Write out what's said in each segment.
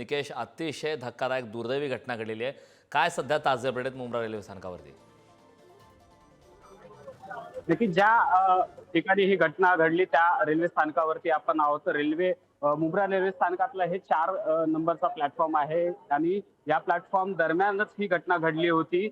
निकेश अतिशय धक्कादायक दुर्दैवी घटना घडलेली आहे. काय सध्या ताजे अपडेट आहेत मुंब्रा रेल्वे स्थानकावरती? नक्की ज्या ठिकाणी ही घटना घडली त्या रेल्वे स्थानकावरती आपण आहोत. रेल्वे मुंब्रा रेल्वे स्थानकातलं हे चार नंबरचा प्लॅटफॉर्म आहे. आणि या प्लॅटफॉर्म दरम्यानच ही घटना घडली होती.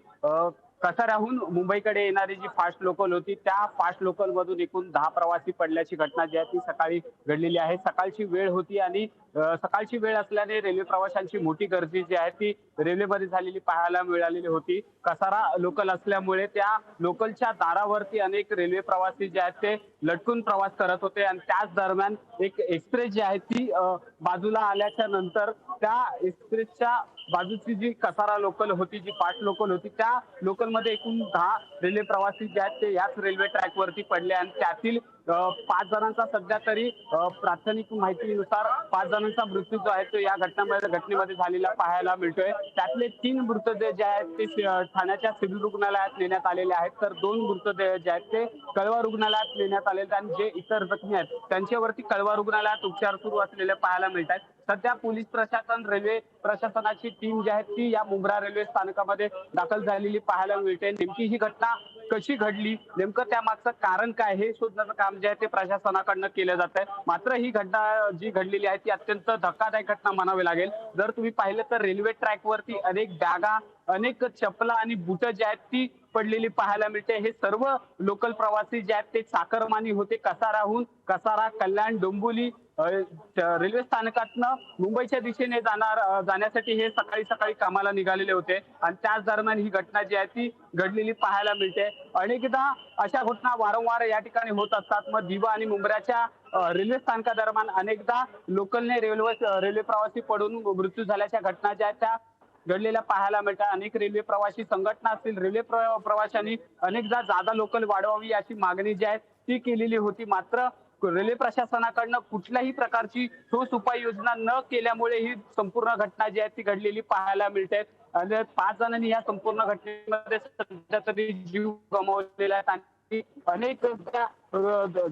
अ, कसाऱ्याहून मुंबईकडे येणारी जी फास्ट लोकल होती त्या फास्ट लोकल मधून एकूण दहा प्रवासी पडल्याची घटना जी आहे ती सकाळी घडलेली आहे. सकाळची वेळ होती आणि सकाळची वेळ असल्याने रेल्वे प्रवाशांची मोठी गर्दी जी आहे ती रेल्वेमध्ये झालेली पाहायला मिळालेली होती. कसारा लोकल असल्यामुळे त्या लोकलच्या दारावरती अनेक रेल्वे प्रवासी जे आहेत ते लटकून प्रवास करत होते आणि त्याच दरम्यान एक एक्सप्रेस जी आहे ती बाजूला आल्याच्यानंतर त्या एक्सप्रेसच्या बाजूची जी कसारा लोकल होती जी पाच लोकल होती त्या लोकलमध्ये एकूण दहा रेल्वे प्रवासी जे आहेत ते याच रेल्वे ट्रॅकवरती पडले आणि त्यातील पाच जणांचा सध्या तरी प्राथमिक माहितीनुसार पाच जणांचा मृत्यू जो आहे तो या घटनेमध्ये घटनेमध्ये झालेला पाहायला मिळतोय. त्यातले तीन मृतदेह जे आहेत ते ठाण्याच्या सिव्हिल रुग्णालयात नेण्यात आलेले आहेत. तर दोन मृतदेह जे आहेत ते कळवा रुग्णालयात नेण्यात आलेले आहेत. आणि जे इतर जखमी आहेत त्यांच्यावरती कळवा रुग्णालयात उपचार सुरू असलेले पाहायला मिळत आहेत. सध्या पोलीस प्रशासन रेल्वे प्रशासनाची टीम जी आहे ती या मुंब्रा रेल्वे स्थानकामध्ये दाखल झालेली पाहायला मिळते. नेमकी ही घटना कशी घडली? नेमकं त्या मागचं कारण काय हे शोधण्याचं काम जे आहे ते प्रशासनाकडनं केलं जात आहे. मात्र ही घटना जी घडलेली आहे ती अत्यंत धक्कादायक घटना म्हणावी लागेल. जर तुम्ही पाहिलं तर रेल्वे ट्रॅकवरती अनेक बॅगा अनेक चपला आणि बुट जी आहेत ती पडलेली पाहायला मिळते. हे सर्व लोकल प्रवासी जे आहेत ते चाकरमानी होते. कसाराहून कसारा कल्याण डोंबिवली रेल्वे स्थानकातनं मुंबईच्या दिशेने जाणार जाण्यासाठी हे सकाळी सकाळी कामाला निघालेले होते. आणि त्याच दरम्यान ही घटना जी आहे ती घडलेली पाहायला मिळते. अनेकदा अशा घटना वारंवार या ठिकाणी होत असतात. मग दिवा आणि मुंबऱ्याच्या रेल्वे रेल्वे स्थानकादरम्यान अनेकदा लोकलने रेल्वे रेल्वे प्रवासी पडून मृत्यू झाल्याच्या घटना ज्या आहेत त्या घडलेल्या पाहायला मिळतात. अनेक रेल्वे प्रवासी संघटना असतील रेल्वे प्रवाशांनी अनेकदा जादा लोकल वाढवावी अशी मागणी जी आहे ती केलेली होती. मात्र रेल्वे प्रशासनाकडनं कुठल्याही प्रकारची ठोस उपाययोजना न केल्यामुळे ही संपूर्ण घटना जी आहे ती घडलेली पाहायला मिळते. आणि पाच जणांनी या संपूर्ण घटनेमध्ये सध्या तरी जीव गमावलेला आहे. आणि अनेक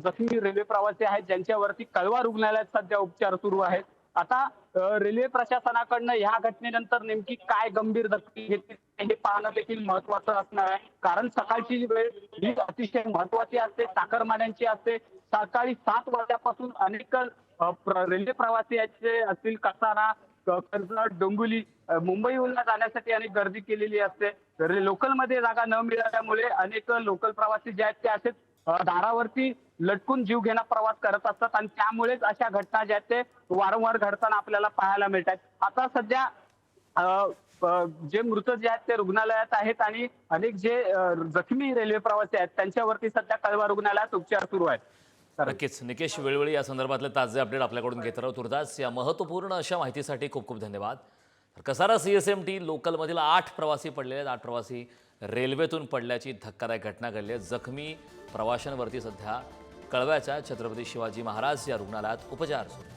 जखमी रेल्वे प्रवासी आहेत ज्यांच्यावरती कळवा रुग्णालयात सध्या उपचार सुरू आहेत. आता रेल्वे प्रशासनाकडनं ह्या घटनेनंतर नेमकी काय गंभीर दखल घेतली हे पाहणं देखील महत्वाचं असणार आहे. कारण सकाळची वेळ ही अतिशय महत्वाची असते चाकरमान्यांची असते. सकाळी सात वाजल्यापासून अनेक रेल्वे प्रवासीचे असतील कसारा कर्जत डोंबिवली मुंबईहून जाण्यासाठी अनेक गर्दी केलेली असते. रे- लोकलमध्ये जागा न मिळाल्यामुळे अनेक लोकल प्रवासी जे आहेत ते असेच दारावरती लटकून जीव घेणा प्रवास करत असतात आणि त्यामुळेच अशा घटना ज्या आहेत ते वारंवार घडताना आपल्याला पाहायला मिळतात. आता सध्या जे मृत जे आहेत ते रुग्णालयात आहेत आणि अनेक जे जखमी रेल्वे प्रवासी आहेत त्यांच्यावरती सध्या कळवा रुग्णालयात उपचार सुरू आहेत. नक्कीच. निकेश वेळोवेळी या संदर्भातले ताजे अपडेट आपल्याकडून घेत राहू. तुर्तास या महत्त्वपूर्ण अशा माहितीसाठी खूप खूप धन्यवाद. तर Kasara C S M T लोकलमधील आठ प्रवासी पडलेले आहेत. आठ प्रवासी रेल्वेतून पडल्याची धक्कादायक घटना घडली आहे. जखमी प्रवाशांवरती सध्या कळव्याच्या छत्रपती शिवाजी महाराज या रुग्णालयात उपचार सुरू.